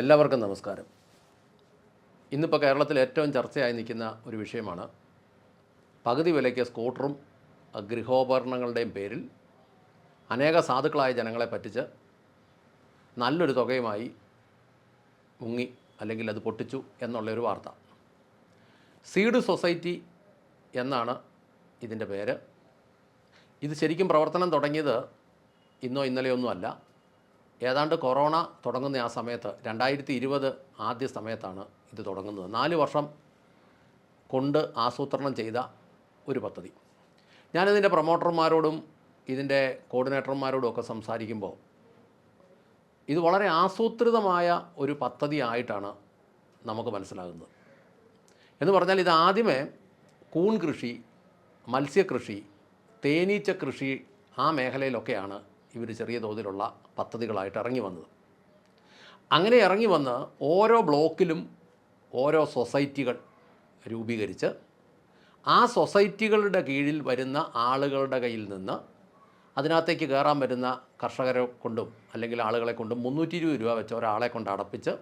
എല്ലാവർക്കും നമസ്കാരം. ഇന്നിപ്പോൾ കേരളത്തിൽ ഏറ്റവും ചർച്ചയായി നിൽക്കുന്ന ഒരു വിഷയമാണ് പകുതി വിലയ്ക്ക് സ്കൂട്ടറും ഗൃഹോപകരണങ്ങളുടെയും പേരിൽ അനേക സാധുക്കളായ ജനങ്ങളെ പറ്റിച്ച് നല്ലൊരു തുകയുമായി മുങ്ങി അല്ലെങ്കിൽ അത് പൊട്ടിച്ചു എന്നുള്ളൊരു വാർത്ത. സീഡ് സൊസൈറ്റി എന്നാണ് ഇതിന്റെ പേര്. ഇത് ശരിക്കും പ്രവർത്തനം തുടങ്ങിയത് ഇന്നോ ഇന്നലെയോ ഒന്നുമല്ല ഏതാണ്ട് കൊറോണ തുടങ്ങുന്ന ആ സമയത്ത് രണ്ടായിരത്തി ഇരുപത് ആദ്യ സമയത്താണ് ഇത് തുടങ്ങുന്നത്. നാല് വർഷം കൊണ്ട് ആസൂത്രണം ചെയ്ത ഒരു പദ്ധതി. ഞാനിതിന്റെ പ്രൊമോട്ടർമാരോടും ഇതിന്റെ കോർഡിനേറ്റർമാരോടും ഒക്കെ സംസാരിക്കുമ്പോൾ ഇത് വളരെ ആസൂത്രിതമായ ഒരു പദ്ധതി ആയിട്ടാണ് നമുക്ക് മനസ്സിലാകുന്നത്. എന്ന് പറഞ്ഞാൽ ഇത് ആദ്യമേ കൂൺ കൃഷി മത്സ്യകൃഷി തേനീച്ച കൃഷി ആ മേഖലയിലൊക്കെയാണ് ഇവർ ചെറിയ തോതിലുള്ള പദ്ധതികളായിട്ട് ഇറങ്ങി വന്നത്. അങ്ങനെ ഇറങ്ങി വന്ന് ഓരോ ബ്ലോക്കിലും ഓരോ സൊസൈറ്റികൾ രൂപീകരിച്ച് ആ സൊസൈറ്റികളുടെ കീഴിൽ വരുന്ന ആളുകളുടെ കയ്യിൽ നിന്ന് അതിനകത്തേക്ക് കയറാൻ വരുന്ന കർഷകരെ കൊണ്ടും അല്ലെങ്കിൽ ആളുകളെ കൊണ്ടും മുന്നൂറ്റി ഇരുപത് രൂപ വെച്ച് ഒരാളെ കൊണ്ട് അടപ്പിച്ച്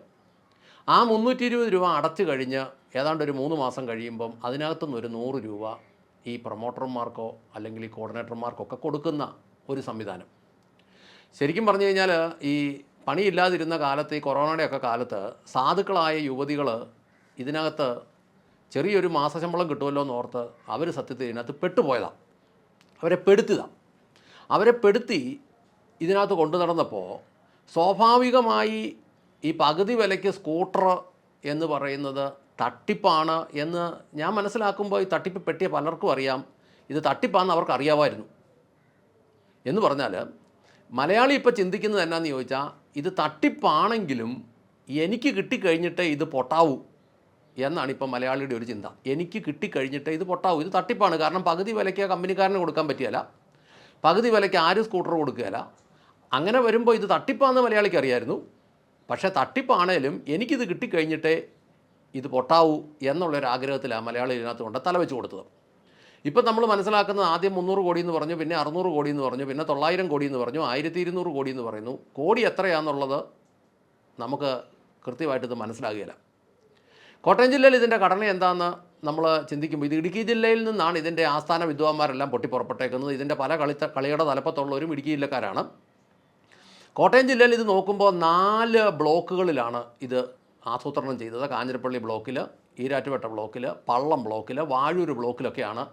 ആ മുന്നൂറ്റി ഇരുപത് രൂപ അടച്ചു കഴിഞ്ഞ് ഏതാണ്ട് ഒരു മൂന്ന് മാസം കഴിയുമ്പം അതിനകത്തുനിന്ന് ഒരു നൂറ് രൂപ ഈ പ്രൊമോട്ടർമാർക്കോ അല്ലെങ്കിൽ ഈ കോർഡിനേറ്റർമാർക്കോ ഒക്കെ കൊടുക്കുന്ന ഒരു സംവിധാനം. ശരിക്കും പറഞ്ഞു കഴിഞ്ഞാൽ ഈ പണിയില്ലാതിരുന്ന കാലത്ത് ഈ കൊറോണയുടെയൊക്കെ കാലത്ത് സാധുക്കളായ യുവതികൾ ഇതിനകത്ത് ചെറിയൊരു മാസശമ്പളം കിട്ടുമല്ലോ എന്ന് ഓർത്ത് അവർ സത്യത്തിൽ ഇതിനകത്ത് പെട്ടുപോയതാണ് അവരെ പെടുത്തിയതാണ് അവരെ പെടുത്തി ഇതിനകത്ത് കൊണ്ടു നടന്നപ്പോൾ സ്വാഭാവികമായി ഈ പകുതി വിലയ്ക്ക് സ്കൂട്ടർ എന്ന് പറയുന്നത് തട്ടിപ്പാണ് എന്ന് ഞാൻ മനസ്സിലാക്കുമ്പോൾ ഈ തട്ടിപ്പ് പെട്ടിയ പലർക്കും അറിയാം. ഇത് തട്ടിപ്പാണെന്ന് അവർക്ക് അറിയാമായിരുന്നു എന്ന് പറഞ്ഞാൽ മലയാളി ഇപ്പോൾ ചിന്തിക്കുന്നത് എന്നാന്ന് ചോദിച്ചാൽ ഇത് തട്ടിപ്പാണെങ്കിലും എനിക്ക് കിട്ടിക്കഴിഞ്ഞിട്ടേ ഇത് പൊട്ടാവൂ എന്നാണ് ഇപ്പോൾ മലയാളിയുടെ ഒരു ചിന്ത. എനിക്ക് കിട്ടിക്കഴിഞ്ഞിട്ടേ ഇത് പൊട്ടാവൂ. ഇത് തട്ടിപ്പാണ്. കാരണം പകുതി വിലയ്ക്ക് കമ്പനിക്കാരന് കൊടുക്കാൻ പറ്റിയല്ല. പകുതി വിലയ്ക്ക് ആരും സ്കൂട്ടർ കൊടുക്കുകയില്ല. അങ്ങനെ വരുമ്പോൾ ഇത് തട്ടിപ്പാന്ന് മലയാളിക്ക് അറിയായിരുന്നു. പക്ഷേ തട്ടിപ്പാണേലും എനിക്കിത് കിട്ടിക്കഴിഞ്ഞിട്ടേ ഇത് പൊട്ടാവൂ എന്നുള്ളൊരു ആഗ്രഹത്തിലാണ് മലയാളി ഇതിനകത്ത് കൊണ്ട് തല വെച്ച് കൊടുത്തത്. ഇപ്പം നമ്മൾ മനസ്സിലാക്കുന്നത് ആദ്യം മുന്നൂറ് കോടി എന്ന് പറഞ്ഞു പിന്നെ അറുന്നൂറ് കോടി എന്ന് പറഞ്ഞു പിന്നെ തൊള്ളായിരം കോടി എന്ന് പറഞ്ഞു ആയിരത്തി ഇരുന്നൂറ് കോടി എന്ന് പറയുന്നു. കോടി എത്രയാണെന്നുള്ളത് നമുക്ക് കൃത്യമായിട്ട് മനസ്സിലാകുകയില്ല. കോട്ടയം ജില്ലയിൽ ഇതിന്റെ ഘടന എന്താണെന്ന് നമ്മൾ ചിന്തിക്കുമ്പോൾ ഇത് ഇടുക്കി ജില്ലയിൽ നിന്നാണ് ഇതിന്റെ ആസ്ഥാന വിദ്വാന്മാരെല്ലാം പൊട്ടിപ്പുറപ്പെട്ടേക്കുന്നത് ഇതിന്റെ പല കളി കളിയുടെ തലപ്പത്തുള്ളവരും ഇടുക്കി ജില്ലക്കാരാണ്. കോട്ടയം ജില്ലയിൽ ഇത് നോക്കുമ്പോൾ നാല് ബ്ലോക്കുകളിലാണ് ഇത് ആസൂത്രണം ചെയ്തത്. കാഞ്ഞിരപ്പള്ളി ബ്ലോക്കിൽ ഈരാറ്റുപേട്ട ബ്ലോക്കിൽ പള്ളം ബ്ലോക്കിൽ വാഴൂർ ബ്ലോക്കിലൊക്കെയാണ്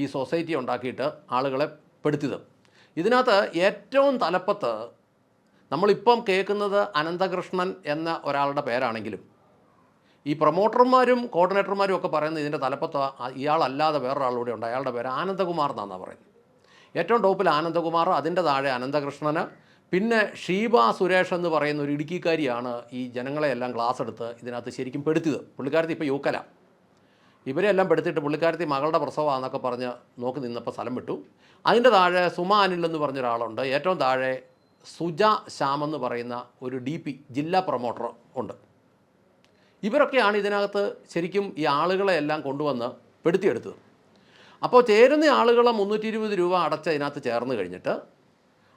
ഈ സൊസൈറ്റി ഉണ്ടാക്കിയിട്ട് ആളുകളെ പെടുത്തിയത്. ഇതിനകത്ത് ഏറ്റവും തലപ്പത്ത് നമ്മളിപ്പം കേൾക്കുന്നത് അനന്തകൃഷ്ണൻ എന്ന ഒരാളുടെ പേരാണെങ്കിലും ഈ പ്രൊമോട്ടർമാരും കോർഡിനേറ്റർമാരും ഒക്കെ പറയുന്നത് ഇതിന്റെ തലപ്പത്ത് ഇയാളല്ലാതെ വേറൊരാളൂടെ ഉണ്ട്. അയാളുടെ പേര് ആനന്ദകുമാർ എന്നാണ് പറയുന്നത്. ഏറ്റവും ടോപ്പിൽ ആനന്ദകുമാർ അതിന്റെ താഴെ അനന്തകൃഷ്ണന് പിന്നെ ഷീബ സുരേഷ് എന്ന് പറയുന്ന ഒരു ഇടുക്കിക്കാരിയാണ് ഈ ജനങ്ങളെയെല്ലാം ക്ലാസ് എടുത്ത് ഇതിനകത്ത് ശരിക്കും പെടുത്തിയത്. പുള്ളിക്കാരത്തി ഇപ്പോൾ യൂക്കല ഇവരെ എല്ലാം പെടുത്തിയിട്ട് പുള്ളിക്കാരത്തി മകളുടെ പ്രസവമാണെന്നൊക്കെ പറഞ്ഞ് നോക്കി നിന്നപ്പോൾ സ്ഥലം വിട്ടു. അതിന്റെ താഴെ സുമ അനിൽ എന്ന് പറഞ്ഞ ഒരാളുണ്ട് ഏറ്റവും താഴെ സുജ ശ്യാം എന്ന് പറയുന്ന ഒരു ഡി പി ജില്ലാ പ്രൊമോട്ടർ ഉണ്ട്. ഇവരൊക്കെയാണ് ഇതിനകത്ത് ശരിക്കും ഈ ആളുകളെ എല്ലാം കൊണ്ടുവന്ന് പെടുത്തിയെടുത്തത്. അപ്പോൾ ചേരുന്ന ആളുകളെ മുന്നൂറ്റി ഇരുപത് രൂപ അടച്ച് അതിനകത്ത് ചേർന്ന് കഴിഞ്ഞിട്ട്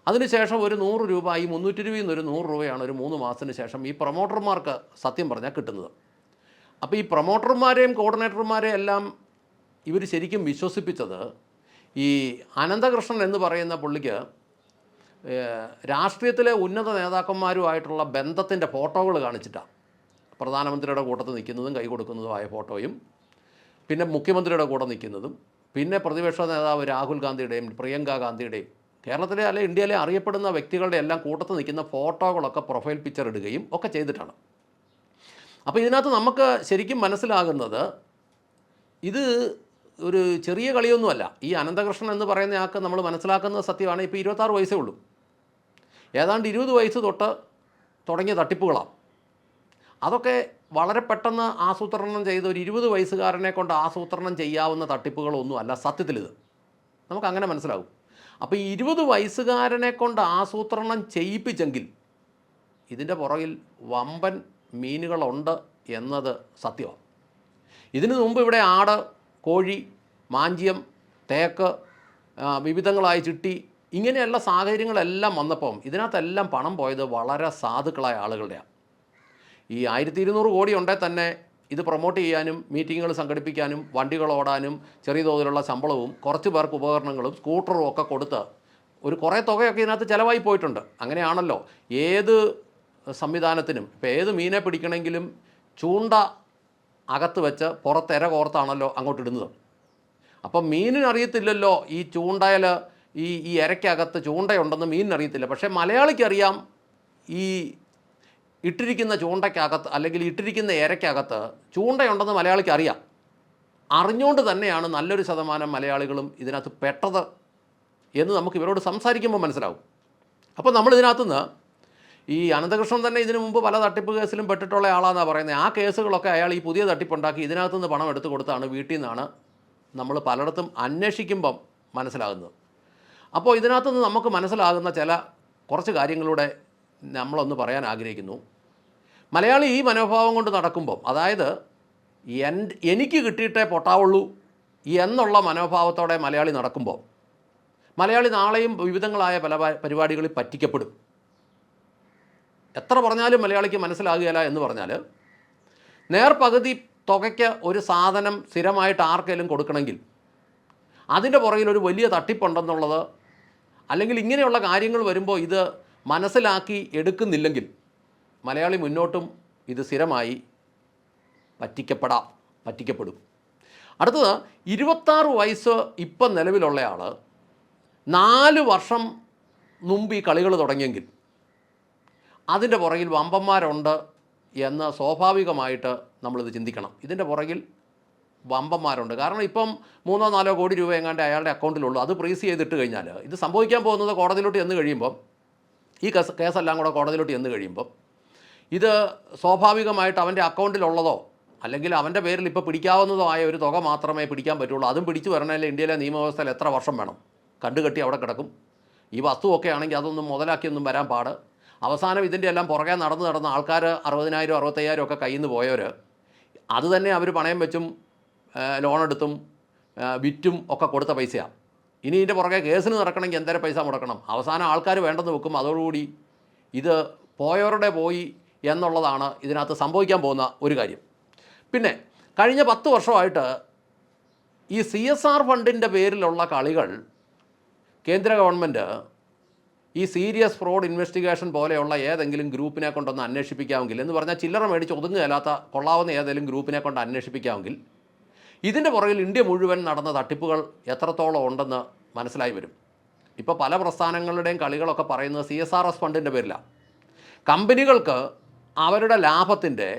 അതിനുശേഷം ഒരു നൂറ് രൂപ ഈ മുന്നൂറ്റി രൂപയിൽ നിന്ന് ഒരു നൂറ് രൂപയാണ് ഒരു മൂന്ന് മാസത്തിന് ശേഷം ഈ പ്രൊമോട്ടർമാർക്ക് സത്യം പറഞ്ഞാൽ കിട്ടുന്നത്. അപ്പോൾ ഈ പ്രൊമോട്ടർമാരെയും കോർഡിനേറ്റർമാരെയും എല്ലാം ഇവർ ശരിക്കും വിശ്വസിപ്പിച്ചത് ഈ അനന്തകൃഷ്ണൻ എന്ന് പറയുന്ന പുള്ളിക്ക് രാഷ്ട്രീയത്തിലെ ഉന്നത നേതാക്കന്മാരുമായിട്ടുള്ള ബന്ധത്തിന്റെ ഫോട്ടോകൾ കാണിച്ചിട്ടാണ് പ്രധാനമന്ത്രിയുടെ കൂട്ടത്തിൽ നിൽക്കുന്നതും കൈ കൊടുക്കുന്നതുമായ ഫോട്ടോയും പിന്നെ മുഖ്യമന്ത്രിയുടെ കൂടെ നിൽക്കുന്നതും പിന്നെ പ്രതിപക്ഷ നേതാവ് രാഹുൽ ഗാന്ധിയുടെയും പ്രിയങ്ക ഗാന്ധിയുടെയും കേരളത്തിലെ അല്ലെ ഇന്ത്യയിലെ അറിയപ്പെടുന്ന വ്യക്തികളുടെ എല്ലാം കൂട്ടത്തിൽ നിൽക്കുന്ന ഫോട്ടോകളൊക്കെ പ്രൊഫൈൽ പിക്ചർ ഇടുകയും ഒക്കെ ചെയ്തിട്ടാണ്. അപ്പോൾ ഇതിനകത്ത് നമുക്ക് ശരിക്കും മനസ്സിലാകുന്നത് ഇത് ഒരു ചെറിയ കളിയൊന്നുമല്ല. ഈ അനന്തകൃഷ്ണൻ എന്ന് പറയുന്ന ആൾക്ക് നമ്മൾ മനസ്സിലാക്കുന്ന സത്യമാണ്. ഇപ്പോൾ ഇരുപത്താറ് വയസ്സേ ഉള്ളൂ. ഏതാണ്ട് ഇരുപത് വയസ്സ് തൊട്ട് തുടങ്ങിയ തട്ടിപ്പുകളാണ്. അതൊക്കെ വളരെ പെട്ടെന്ന് ആസൂത്രണം ചെയ്ത ഒരു ഇരുപത് വയസ്സുകാരനെ കൊണ്ട് ആസൂത്രണം ചെയ്യാവുന്ന തട്ടിപ്പുകളൊന്നുമല്ല സത്യത്തിലിത് നമുക്ക് അങ്ങനെ മനസ്സിലാവും അപ്പോൾ ഈ ഇരുപത് വയസ്സുകാരനെ കൊണ്ട് ആസൂത്രണം ചെയ്യിപ്പിച്ചെങ്കിൽ ഇതിന്റെ പുറകിൽ വമ്പൻ മീനുകളുണ്ട് എന്നത് സത്യമാണ് ഇതിനു മുമ്പ് ഇവിടെ ആട് കോഴി മാഞ്ചിയം തേക്ക് വിവിധങ്ങളായി ചിട്ടി ഇങ്ങനെയുള്ള സാഹചര്യങ്ങളെല്ലാം വന്നപ്പം ഇതിനകത്തെല്ലാം പണം പോയത് വളരെ സാധുക്കളായ ആളുകളുടെയാണ് ഈ ആയിരത്തി ഇരുന്നൂറ് കോടി ഉണ്ടെങ്കിൽ തന്നെ ഇത് പ്രൊമോട്ട് ചെയ്യാനും മീറ്റിങ്ങുകൾ സംഘടിപ്പിക്കാനും വണ്ടികൾ ഓടാനും ചെറിയ തോതിലുള്ള ശമ്പളവും കുറച്ച് പേർക്ക് ഉപകരണങ്ങളും സ്കൂട്ടറും ഒക്കെ കൊടുത്ത് ഒരു കുറേ തുകയൊക്കെ ഇതിനകത്ത് ചിലവായി പോയിട്ടുണ്ട്. അങ്ങനെയാണല്ലോ. ഏത് സംവിധാനത്തിനും ഇപ്പോൾ ഏത് മീനെ പിടിക്കണമെങ്കിലും ചൂണ്ട അകത്ത് വെച്ച് പുറത്തിര കോർത്താണല്ലോ അങ്ങോട്ട് ഇടുന്നത് അപ്പം മീനിനറിയത്തില്ലല്ലോ ഈ ചൂണ്ടയിൽ ഈ ഈ ഇരയ്ക്കകത്ത് ചൂണ്ടയുണ്ടെന്ന് മീനിനറിയത്തില്ല. പക്ഷേ മലയാളിക്കറിയാം ഈ ഇട്ടിരിക്കുന്ന ചൂണ്ടയ്ക്കകത്ത് അല്ലെങ്കിൽ ഇട്ടിരിക്കുന്ന ഇരയ്ക്കകത്ത് ചൂണ്ടയുണ്ടെന്ന് മലയാളിക്ക് അറിയാം അറിഞ്ഞുകൊണ്ട് തന്നെയാണ് നല്ലൊരു ശതമാനം മലയാളികളും ഇതിനകത്ത് പെട്ടത് എന്ന് നമുക്ക് ഇവരോട് സംസാരിക്കുമ്പോൾ മനസ്സിലാവും. അപ്പോൾ നമ്മൾ ഇതിനകത്തുനിന്ന് ഈ അനന്തകൃഷ്ണൻ തന്നെ ഇതിനു മുമ്പ് പല തട്ടിപ്പ് കേസിലും പെട്ടിട്ടുള്ള ആളാണെന്നാണ് പറയുന്നത് ആ കേസുകളൊക്കെ അയാൾ ഈ പുതിയ തട്ടിപ്പുണ്ടാക്കി ഇതിനകത്തുനിന്ന് പണം എടുത്തു കൊടുത്താണ് വീട്ടിൽ നിന്നാണ് നമ്മൾ പലയിടത്തും അന്വേഷിക്കുമ്പം മനസ്സിലാകുന്നത്. അപ്പോൾ ഇതിനകത്തുനിന്ന് നമുക്ക് മനസ്സിലാകുന്ന ചില കുറച്ച് കാര്യങ്ങളുടെ നമ്മളൊന്ന് പറയാൻ ആഗ്രഹിക്കുന്നു. മലയാളി ഈ മനോഭാവം കൊണ്ട് നടക്കുമ്പം അതായത് എൻ എനിക്ക് കിട്ടിയിട്ടേ പൊട്ടാവുള്ളൂ എന്നുള്ള മനോഭാവത്തോടെ മലയാളി നടക്കുമ്പോൾ മലയാളി നാളെയും വിവിധങ്ങളായ പല പരിപാടികളിൽ പറ്റിക്കപ്പെടും. എത്ര പറഞ്ഞാലും മലയാളിക്ക് മനസ്സിലാകുകയില്ല എന്ന് പറഞ്ഞാൽ നേർപകുതി തുകയ്ക്ക് ഒരു സാധനം സ്ഥിരമായിട്ട് ആർക്കെങ്കിലും കൊടുക്കണമെങ്കിൽ അതിന്റെ പുറകിൽ ഒരു വലിയ തട്ടിപ്പുണ്ടെന്നുള്ളത് അല്ലെങ്കിൽ ഇങ്ങനെയുള്ള കാര്യങ്ങൾ വരുമ്പോൾ ഇത് മനസ്സിലാക്കി എടുക്കുന്നില്ലെങ്കിൽ മലയാളി മുന്നോട്ടും ഇത് സ്ഥിരമായി പറ്റിക്കപ്പെടാം പറ്റിക്കപ്പെടും. അടുത്തത് ഇരുപത്താറ് വയസ്സ് ഇപ്പം നിലവിലുള്ളയാൾ നാല് വർഷം മുമ്പ് ഈ കളികൾ തുടങ്ങിയെങ്കിൽ അതിന്റെ പുറകിൽ വമ്പന്മാരുണ്ട് എന്ന് സ്വാഭാവികമായിട്ട് നമ്മളിത് ചിന്തിക്കണം. ഇതിന്റെ പുറകിൽ വമ്പന്മാരുണ്ട്. കാരണം ഇപ്പം മൂന്നോ നാലോ കോടി രൂപ എങ്ങാണ്ട് അയാളുടെ അക്കൗണ്ടിലുള്ളൂ. അത് പ്രീസ് ചെയ്തിട്ട് കഴിഞ്ഞാൽ ഇത് സംഭവിക്കാൻ പോകുന്നത് കോടതിയിലോട്ട് എന്ന് കഴിയുമ്പം ഈ കേസ് കേസെല്ലാം കൂടെ കോടതിയിലോട്ട് എന്ന് കഴിയുമ്പം ഇത് സ്വാഭാവികമായിട്ട് അവന്റെ അക്കൗണ്ടിലുള്ളതോ അല്ലെങ്കിൽ അവന്റെ പേരിൽ ഇപ്പോൾ പിടിക്കാവുന്നതോ ആയ ഒരു തുക മാത്രമേ പിടിക്കാൻ പറ്റുള്ളൂ. അതും പിടിച്ചു വരണമെങ്കിൽ ഇന്ത്യയിലെ നിയമവ്യവസ്ഥയിൽ എത്ര വർഷം വേണം? കണ്ടുകെട്ടി അവിടെ കിടക്കും. ഈ വസ്തുവൊക്കെ ആണെങ്കിൽ അതൊന്നും മുതലാക്കിയൊന്നും വരാൻ പാട്. അവസാനം ഇതിന്റെ എല്ലാം പുറകെ നടന്ന് നടന്ന ആൾക്കാർ അറുപതിനായിരം അറുപത്തയ്യായിരം ഒക്കെ കയ്യിൽ നിന്ന് പോയവർ അത് തന്നെ അവർ പണയം വെച്ചും ലോണെടുത്തും വിറ്റും ഒക്കെ കൊടുത്ത പൈസയാണ് ഇനി ഇതിന്റെ പുറകെ കേസിന് നടക്കണമെങ്കിൽ എന്തേരം പൈസ മുടക്കണം? അവസാനം ആൾക്കാർ വേണ്ടെന്ന് വെക്കും. അതോടുകൂടി ഇത് പോയവരുടെ പോയി എന്നുള്ളതാണ് ഇതിനകത്ത് സംഭവിക്കാൻ പോകുന്ന ഒരു കാര്യം. പിന്നെ കഴിഞ്ഞ പത്ത് വർഷമായിട്ട് ഈ സി എസ് ആർ ഫണ്ടിന്റെ പേരിലുള്ള കളികൾ കേന്ദ്ര ഗവൺമെന്റ് ഈ സീരിയസ് ഫ്രോഡ് ഇൻവെസ്റ്റിഗേഷൻ പോലെയുള്ള ഏതെങ്കിലും ഗ്രൂപ്പിനെ കൊണ്ടൊന്ന് അന്വേഷിപ്പിക്കാമെങ്കിൽ എന്ന് പറഞ്ഞാൽ ചില്ലറ മേടിച്ച് ഒതുങ്ങുകയല്ലാത്ത കൊള്ളാവുന്ന ഏതെങ്കിലും ഗ്രൂപ്പിനെ കൊണ്ട് അന്വേഷിപ്പിക്കാമെങ്കിൽ ഇതിന്റെ പുറകിൽ ഇന്ത്യ മുഴുവൻ നടന്ന തട്ടിപ്പുകൾ എത്രത്തോളം ഉണ്ടെന്ന് മനസ്സിലായി വരും. ഇപ്പോൾ പല പ്രസ്ഥാനങ്ങളുടെയും കളികളൊക്കെ പറയുന്നത് സി എസ് ആർ എസ് ഫണ്ടിന്റെ പേരിലാണ്. കമ്പനികൾക്ക് അവരുടെ ലാഭത്തിന്റെ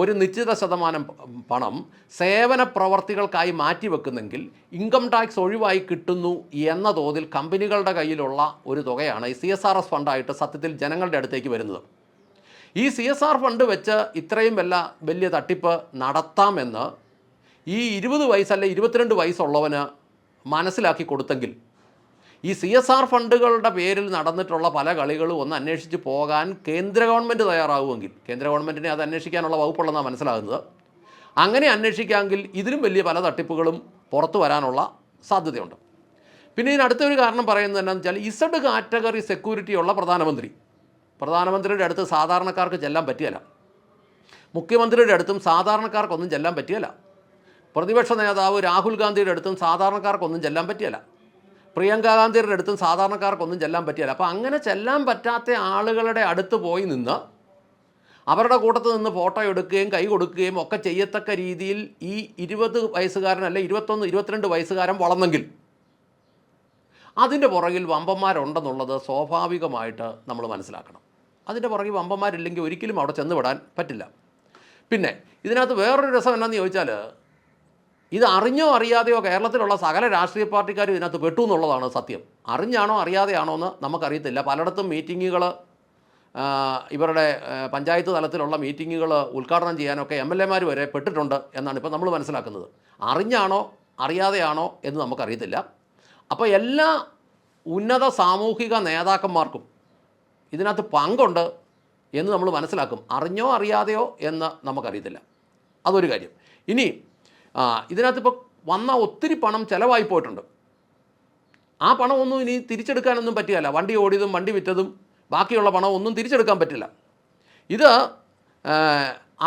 ഒരു നിശ്ചിത ശതമാനം പണം സേവന പ്രവർത്തികൾക്കായി മാറ്റിവെക്കുന്നെങ്കിൽ ഇൻകം ടാക്സ് ഒഴിവായി കിട്ടുന്നു എന്ന തോതിൽ കമ്പനികളുടെ കയ്യിലുള്ള ഒരു തുകയാണ് ഈ സി എസ് ആർ എസ് ഫണ്ടായിട്ട് സത്യത്തിൽ ജനങ്ങളുടെ അടുത്തേക്ക് വരുന്നത്. ഈ സി എസ് ആർ ഫണ്ട് വെച്ച് ഇത്രയും വല്ല വലിയ തട്ടിപ്പ് നടത്താമെന്ന് ഈ ഇരുപത് വയസ്സല്ല ഇരുപത്തിരണ്ട് വയസ്സുള്ളവന് മനസ്സിലാക്കി കൊടുത്തെങ്കിൽ ഈ സി എസ് ആർ ഫണ്ടുകളുടെ പേരിൽ നടന്നിട്ടുള്ള പല കളികളും ഒന്ന് അന്വേഷിച്ച് പോകാൻ കേന്ദ്ര ഗവൺമെന്റ് തയ്യാറാവുമെങ്കിൽ കേന്ദ്ര ഗവൺമെന്റിനെ അത് അന്വേഷിക്കാനുള്ള വകുപ്പുള്ളതെന്നാണ് മനസ്സിലാകുന്നത്. അങ്ങനെ അന്വേഷിക്കാമെങ്കിൽ ഇതിലും വലിയ പല തട്ടിപ്പുകളും പുറത്തു വരാനുള്ള സാധ്യതയുണ്ട്. പിന്നെ ഇതിന് അടുത്തൊരു കാരണം പറയുന്നത് എന്താണെന്ന് വെച്ചാൽ ഇസഡ് കാറ്റഗറി സെക്യൂരിറ്റി ഉള്ള പ്രധാനമന്ത്രി. പ്രധാനമന്ത്രിയുടെ അടുത്ത് സാധാരണക്കാർക്ക് ചെല്ലാൻ പറ്റിയല്ല മുഖ്യമന്ത്രിയുടെ അടുത്തും സാധാരണക്കാർക്കൊന്നും ചെല്ലാൻ പറ്റിയല്ല പ്രതിപക്ഷ നേതാവ് രാഹുൽ ഗാന്ധിയുടെ അടുത്തും സാധാരണക്കാർക്കൊന്നും ചെല്ലാൻ പറ്റിയല്ല പ്രിയങ്ക ഗാന്ധിയുടെ അടുത്തും സാധാരണക്കാർക്കൊന്നും ചെല്ലാൻ പറ്റിയല്ല. അപ്പോൾ അങ്ങനെ ചെല്ലാൻ പറ്റാത്ത ആളുകളുടെ അടുത്ത് പോയി നിന്ന് അവരുടെ കൂട്ടത്തിൽ നിന്ന് ഫോട്ടോ എടുക്കുകയും കൈ കൊടുക്കുകയും ഒക്കെ ചെയ്യത്തക്ക രീതിയിൽ ഈ ഇരുപത് വയസ്സുകാരൻ അല്ലെ ഇരുപത്തൊന്ന് ഇരുപത്തിരണ്ട് വയസ്സുകാരൻ വളർന്നെങ്കിൽ അതിന്റെ പുറകിൽ വമ്പന്മാരുണ്ടെന്നുള്ളത് സ്വാഭാവികമായിട്ട് നമ്മൾ മനസ്സിലാക്കണം. അതിന്റെ പുറകിൽ വമ്പന്മാരില്ലെങ്കിൽ ഒരിക്കലും അവിടെ ചെന്ന് വിടാൻ പറ്റില്ല. പിന്നെ ഇതിനകത്ത് വേറൊരു രസം എന്നാന്ന് ചോദിച്ചാൽ ഇത് അറിഞ്ഞോ അറിയാതെയോ കേരളത്തിലുള്ള സകല രാഷ്ട്രീയ പാർട്ടിക്കാരും ഇതിനകത്ത് പെട്ടു എന്നുള്ളതാണ് സത്യം. അറിഞ്ഞാണോ അറിയാതെയാണോ എന്ന് നമുക്കറിയത്തില്ല. പലയിടത്തും മീറ്റിങ്ങുകൾ ഇവരുടെ പഞ്ചായത്ത് തലത്തിലുള്ള മീറ്റിങ്ങുകൾ ഉദ്ഘാടനം ചെയ്യാനൊക്കെ എം എൽ എമാർ വരെ പെട്ടിട്ടുണ്ട് എന്നാണ് ഇപ്പോൾ നമ്മൾ മനസ്സിലാക്കുന്നത്. അറിഞ്ഞാണോ അറിയാതെയാണോ എന്ന് നമുക്കറിയത്തില്ല. അപ്പോൾ എല്ലാ ഉന്നത സാമൂഹിക നേതാക്കന്മാർക്കും ഇതിനകത്ത് പങ്കുണ്ട് എന്ന് നമ്മൾ മനസ്സിലാക്കും. അറിഞ്ഞോ അറിയാതെയോ എന്ന് നമുക്കറിയത്തില്ല. അതൊരു കാര്യം. ഇനി ഇതിനകത്ത് ഇപ്പോൾ വന്ന ഒത്തിരി പണം ചിലവായി പോയിട്ടുണ്ട്. ആ പണമൊന്നും ഇനി തിരിച്ചെടുക്കാനൊന്നും പറ്റിയല്ല. വണ്ടി ഓടിയതും വണ്ടി വിറ്റതും ബാക്കിയുള്ള പണം ഒന്നും തിരിച്ചെടുക്കാൻ പറ്റില്ല. ഇത്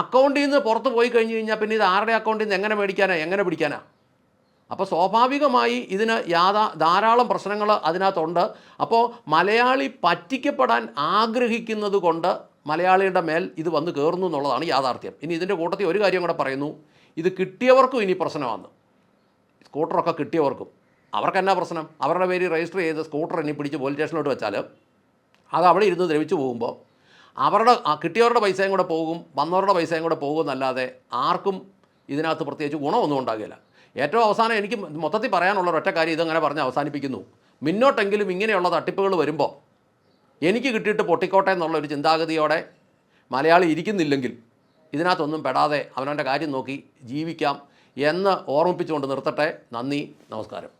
അക്കൗണ്ടിൽ നിന്ന് പുറത്ത് പോയി കഴിഞ്ഞ് കഴിഞ്ഞാൽ പിന്നെ ഇത് ആരുടെ അക്കൗണ്ടിൽ നിന്ന് എങ്ങനെ മേടിക്കാനാണ് എങ്ങനെ പിടിക്കാനാണ് അപ്പോൾ സ്വാഭാവികമായി ഇതിന് യാതാ ധാരാളം പ്രശ്നങ്ങൾ അതിനകത്തുണ്ട്. അപ്പോൾ മലയാളി പറ്റിക്കപ്പെടാൻ ആഗ്രഹിക്കുന്നത് കൊണ്ട് മലയാളിയുടെ മേൽ ഇത് വന്ന് കയറുന്നു എന്നുള്ളതാണ് യാഥാർത്ഥ്യം. ഇനി ഇതിന്റെ കൂട്ടത്തിൽ ഒരു കാര്യം കൂടെ പറയുന്നു. ഇത് കിട്ടിയവർക്കും ഇനി പ്രശ്നമാണ്. സ്കൂട്ടറൊക്കെ കിട്ടിയവർക്കും. അവർക്ക് എന്നാ പ്രശ്നം? അവരുടെ പേര് രജിസ്റ്റർ ചെയ്ത് സ്കൂട്ടർ ഇനി പിടിച്ച് പോലീസ് സ്റ്റേഷനിലോട്ട് വെച്ചാൽ അത് അവിടെ ഇരുന്ന് ദ്രവിച്ചു പോകുമ്പോൾ അവരുടെ കിട്ടിയവരുടെ പൈസയും കൂടെ പോകും വന്നവരുടെ പൈസയും കൂടെ പോകും എന്നല്ലാതെ ആർക്കും ഇതിനകത്ത് പ്രത്യേകിച്ച് ഗുണമൊന്നും ഉണ്ടാകില്ല ഏറ്റവും അവസാനം എനിക്ക് മൊത്തത്തിൽ പറയാനുള്ള ഒരൊറ്റ കാര്യം ഇതങ്ങനെ പറഞ്ഞ് അവസാനിപ്പിക്കുന്നു. മുന്നോട്ടെങ്കിലും ഇങ്ങനെയുള്ള തട്ടിപ്പുകൾ വരുമ്പോൾ എനിക്ക് കിട്ടിയിട്ട് പൊട്ടിക്കോട്ടെ എന്നുള്ള ഒരു ചിന്താഗതിയോടെ മലയാളി ഇരിക്കുന്നില്ലെങ്കിൽ ഇതിനകത്തൊന്നും പെടാതെ അവനവന്റെ കാര്യം നോക്കി ജീവിക്കാം എന്ന് ഓർമ്മിപ്പിച്ചുകൊണ്ട് നിർത്തട്ടെ. നന്ദി നമസ്കാരം.